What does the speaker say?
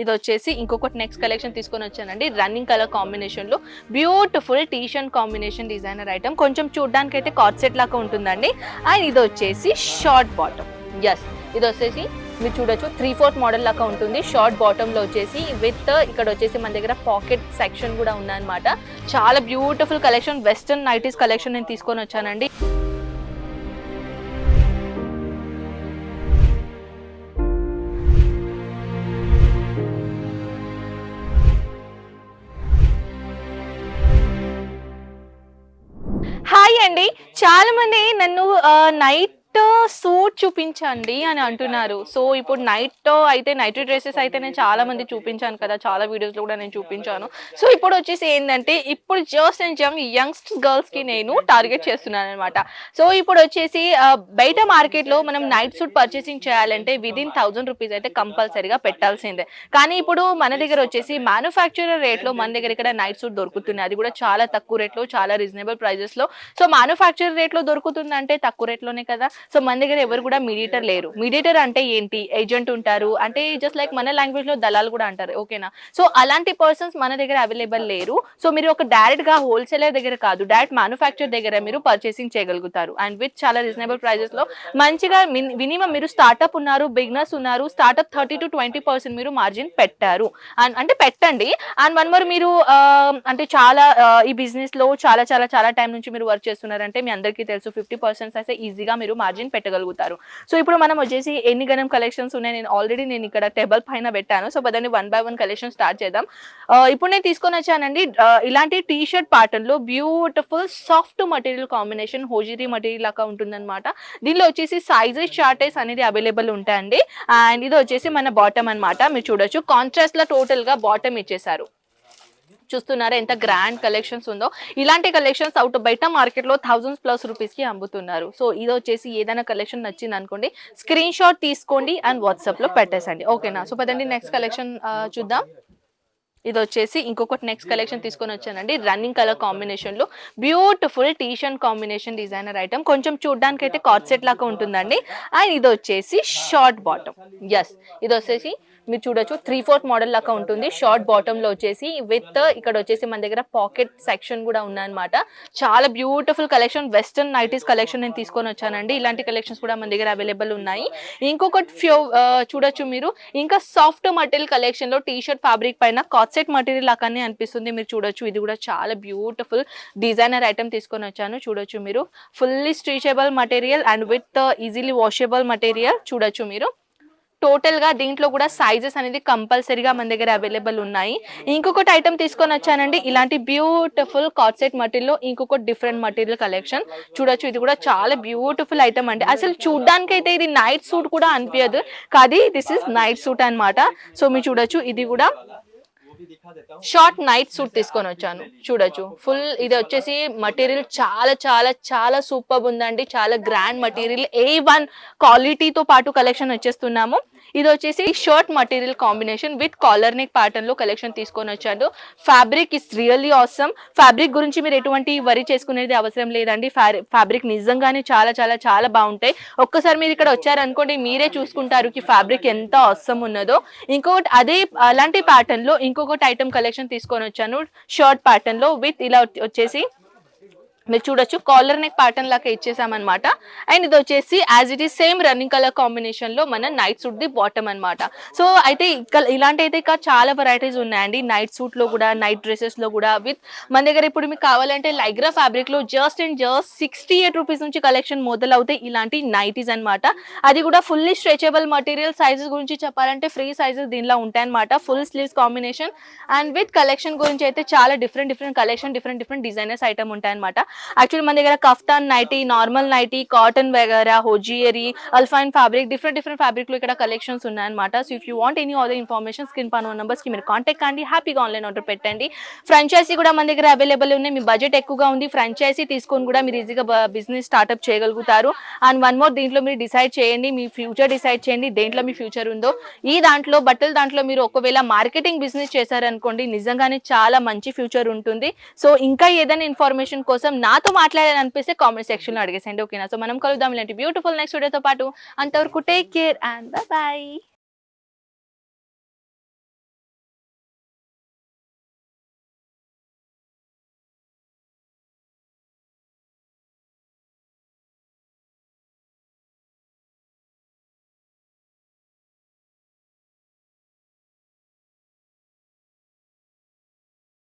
ఇది వచ్చేసి ఇంకొకటి నెక్స్ట్ కలెక్షన్ తీసుకొని వచ్చానండి. రన్నింగ్ కలర్ కాంబినేషన్లో beautiful T shirt combination designer item కొంచెం చూడడానికి అయితే కార్డ్ సెట్ లాగా ఉంటుందండి. అండ్ ఇది వచ్చేసి షార్ట్ బాటమ్ ఎస్ ఇది వచ్చేసి మీరు చూడొచ్చు త్రీ ఫోర్త్ మోడల్ లాగా ఉంటుంది. షార్ట్ బాటంలో వచ్చేసి విత్ ఇక్కడ వచ్చేసి మన దగ్గర పాకెట్ సెక్షన్ కూడా ఉందన్నమాట. చాలా beautiful collection western nighties collection నేను తీసుకొని వచ్చానండి. చాలా మంది నన్ను నైట్ సూట్ చూపించండి అని అంటున్నారు. సో ఇప్పుడు నైట్ అయితే నైట్ డ్రెస్సెస్ అయితే నేను చాలా మంది చూపించాను కదా. చాలా వీడియోస్లో కూడా నేను చూపించాను. సో ఇప్పుడు వచ్చేసి ఏంటంటే ఇప్పుడు జస్ట్ అండ్ జంగ్ యంగ్స్ట్ గర్ల్స్కి నేను టార్గెట్ చేస్తున్నాను అనమాట సో ఇప్పుడు వచ్చేసి బయట మార్కెట్లో మనం నైట్ సూట్ పర్చేసింగ్ చేయాలంటే విదిన్ థౌజండ్ రూపీస్ అయితే కంపల్సరీగా పెట్టాల్సిందే. కానీ ఇప్పుడు మన దగ్గర వచ్చేసి మ్యానుఫ్యాక్చరర్ రేట్లో మన దగ్గర ఇక్కడ నైట్ సూట్ దొరుకుతుంది. అది కూడా చాలా తక్కువ రేట్లో చాలా రీజనబుల్ ప్రైజెస్లో. సో మ్యానుఫ్యాక్చరర్ రేట్లో దొరుకుతుంది అంటే తక్కువ రేట్లోనే కదా. సో మన దగ్గర ఎవరు కూడా మీడియేటర్ లేరు. మీడియేటర్ అంటే ఏంటి? ఏజెంట్ ఉంటారు. అంటే జస్ట్ లైక్ మన లాంగ్వేజ్లో దళాలు కూడా అంటారు. ఓకేనా సో అలాంటి పర్సన్స్ మన దగ్గర అవైలబుల్ లేరు. సో మీరు ఒక డైరెక్ట్గా హోల్సేలర్ దగ్గర కాదు డైరెక్ట్ మ్యానుఫ్యాక్చర్ దగ్గర మీరు పర్చేసింగ్ చేయగలుగుతారు. అండ్ విత్ చాలా రీజనబుల్ ప్రైజెస్లో మంచిగా మినిమం మీరు స్టార్ట్అప్ ఉన్నారు బిగ్నెస్ ఉన్నారు startup thirty to twenty percent మీరు మార్జిన్ పెట్టారు. అండ్ అంటే పెట్టండి. అండ్ వన్ మోర్ మీరు um, అంటే చాలా uh, ఈ బిజినెస్లో చాలా చాలా చాలా టైం నుంచి మీరు వర్క్ చేస్తున్నారంటే మీ అందరికీ తెలుసు. ఫిఫ్టీ పర్సెంట్ అయితే ఈజీగా మీరు మార్జిన్ పెట్టగలుగుతారు. సో ఇప్పుడు మనం వచ్చేసి ఎన్ని గణం కలెక్షన్స్ ఉన్నాయి నేను ఆల్రెడీ నేను ఇక్కడ టేబుల్ పైన పెట్టాను. సో పదండి one by one collection start చేద్దాం. ఇప్పుడు నేను తీసుకొని వచ్చానండి ఇలాంటి టీ షర్ట్ ప్యాటర్న్లో beautiful soft material combination hosiery material లాగా ఉంటుందన్నమాట. దీనిలో వచ్చేసి సైజెస్ చార్టెస్ అనేది అవైలబుల్ ఉంటాయండి. అండ్ ఇది వచ్చేసి మన బాటమ్ అన్నమాట. మీరు చూడొచ్చు. కాంట్రాస్ట్లో టోటల్గా బాటమ్ ఇచ్చేసారు చూస్తున్నారా. ఎంత గ్రాండ్ కలెక్షన్స్ ఉందో. ఇలాంటి కలెక్షన్స్ అవుట్ బయట మార్కెట్లో థౌసండ్స్ ప్లస్ రూపీస్కి అమ్ముతున్నారు. సో ఇది వచ్చేసి ఏదైనా కలెక్షన్ నచ్చింది అనుకోండి స్క్రీన్ షాట్ తీసుకోండి అండ్ వాట్సాప్లో పెట్టేసండి. ఓకేనా సో పదండి నెక్స్ట్ కలెక్షన్ చూద్దాం. ఇది వచ్చేసి ఇంకొకటి నెక్స్ట్ కలెక్షన్ తీసుకొని వచ్చానండి. రన్నింగ్ కలర్ కాంబినేషన్లో beautiful T shirt combination designer item కొంచెం చూడడానికి అయితే కార్డ్ సెట్ లాగా ఉంటుందండి. అండ్ ఇది వచ్చేసి షార్ట్ బాటమ్ ఎస్ ఇది వచ్చేసి మీరు చూడొచ్చు త్రీ ఫోర్త్ మోడల్ లాగా ఉంటుంది. షార్ట్ బాటమ్లో వచ్చేసి విత్ ఇక్కడ వచ్చేసి మన దగ్గర పాకెట్ సెక్షన్ కూడా ఉందన్నమాట. చాలా beautiful collection western nighties collection నేను తీసుకొని వచ్చానండి. ఇలాంటి కలెక్షన్స్ కూడా మన దగ్గర అవైలబుల్ ఉన్నాయి. ఇంకొకటి ఫ్యూ చూడొచ్చు మీరు. ఇంకా సాఫ్ట్ మటీరియల్ కలెక్షన్లో టీ షర్ట్ ఫ్యాబ్రిక్ పైన కాట్సెట్ మటీరియల్ లాగానే అనిపిస్తుంది. మీరు చూడొచ్చు ఇది కూడా చాలా బ్యూటిఫుల్ డిజైనర్ ఐటమ్ తీసుకొని వచ్చాను. చూడొచ్చు మీరు. Fully stretchable material and with easily washable material చూడొచ్చు మీరు. టోటల్గా దీంట్లో కూడా సైజెస్ అనేది కంపల్సరీగా మన దగ్గర అవైలబుల్ ఉన్నాయి. ఇంకొకటి ఐటమ్ తీసుకొని వచ్చానండి. ఇలాంటి బ్యూటిఫుల్ కాట్సెట్ మటీరియల్లో ఇంకొక డిఫరెంట్ మటీరియల్ కలెక్షన్ చూడొచ్చు ఇది కూడా చాలా బ్యూటిఫుల్ ఐటమ్ అండి. అసలు చూడడానికి అయితే ఇది నైట్ సూట్ కూడా అనిపించదు కానీ దిస్ ఇస్ నైట్ సూట్ అన్నమాట. సో మీరు చూడొచ్చు ఇది కూడా షార్ట్ నైట్ సూట్ తీసుకొని వచ్చాను. చూడొచ్చు. ఫుల్ ఇది వచ్చేసి మటీరియల్ చాలా చాలా చాలా సూపర్ ఉందండి. చాలా గ్రాండ్ మటీరియల్ ఏ వన్ క్వాలిటీతో పాటు కలెక్షన్ వచ్చేస్తున్నాము. ఇది వచ్చేసి shirt material combination with collar neck ప్యాటర్న్లో కలెక్షన్ తీసుకొని వచ్చాడు fabric is really awesome fabric గురించి మీరు ఎటువంటి వరి చేసుకునేది అవసరం లేదండి. ఫ్యాబ్రిక్ నిజంగానే చాలా చాలా చాలా బాగుంటాయి. ఒక్కసారి మీరు ఇక్కడ వచ్చారనుకోండి మీరే చూసుకుంటారు కి ఫ్యాబ్రిక్ ఎంత అవసరం ఉన్నదో. ఇంకొకటి అదే అలాంటి ప్యాటర్న్లో ఇంకొకటి ఐటమ్ కలెక్షన్ తీసుకొని వచ్చాను. షర్ట్ ప్యాటర్న్లో విత్ ఇలా వచ్చేసి మీరు చూడొచ్చు కాలర్ నెక్ ప్యాటర్న్ లాగా ఇచ్చేసామన్నమాట. అండ్ ఇది వచ్చేసి as it is same running colour కాంబినేషన్లో మన నైట్ సూట్ ది బాటమ్ అన్నమాట. సో అయితే ఇక్కడ ఇలాంటి అయితే ఇంకా చాలా వెరైటీస్ ఉన్నాయండి. నైట్ సూట్లో కూడా నైట్ డ్రెస్సెస్లో కూడా విత్ మన దగ్గర ఇప్పుడు మీకు కావాలంటే లైగ్రా ఫ్యాబ్రిక్లో just and just sixty eight rupees నుంచి కలెక్షన్ మొదలవుతాయి ఇలాంటి నైటీస్ అన్నమాట. అది కూడా ఫుల్లీ స్ట్రెచబుల్ మటీరియల్ సైజెస్ గురించి చెప్పాలంటే ఫ్రీ సైజెస్ దీనిలో ఉంటాయన్నమాట. Full sleeves combination and with collection గురించి అయితే చాలా different different collection different different designers item ఉంటాయన్నమాట. యాక్చువల్లీ మన దగ్గర kaftan nighty normal nighty cotton వగేరా hosiery alpine fabric different different ఫ్యాబ్రిక్లో ఇక్కడ కలెక్షన్స్ ఉన్నాయన్నమాట. So if you want any other information screen పైన నంబర్స్కి మీరు కాంటాక్ట్ కండి. హ్యాపీగా ఆన్లైన్ ఆర్డర్ పెట్టండి. ఫ్రాంచైజీ కూడా మన దగ్గర అవైలబుల్ ఉన్నాయి. మీ బడ్జెట్ ఎక్కువగా ఉంది. ఫ్రాంచైజీ తీసుకొని కూడా మీరు ఈజీగా బిజినెస్ స్టార్ట్అప్ చేయగలుగుతారు. అండ్ వన్ మోర్ దీంట్లో మీరు డిసైడ్ చేయండి. మీ ఫ్యూచర్ డిసైడ్ చేయండి. దేంట్లో మీ ఫ్యూచర్ ఉందో. ఈ దాంట్లో బట్టల దాంట్లో మీరు ఒకవేళ మార్కెటింగ్ బిజినెస్ చేశారనుకోండి నిజంగానే చాలా మంచి ఫ్యూచర్ ఉంటుంది. సో ఇంకా ఏదైనా ఇన్ఫర్మేషన్ కోసం నాతో మాట్లాడాలని అనిపిస్తే కామెంట్ సెక్షన్లో అడిగేసండి ఓకేనా సో మనం కలుద్దాం ఇలాంటి బ్యూటిఫుల్ నెక్స్ట్ వీడియోతో పాటు. అంతవరకు టేక్ కేర్ అండ్ బాయ్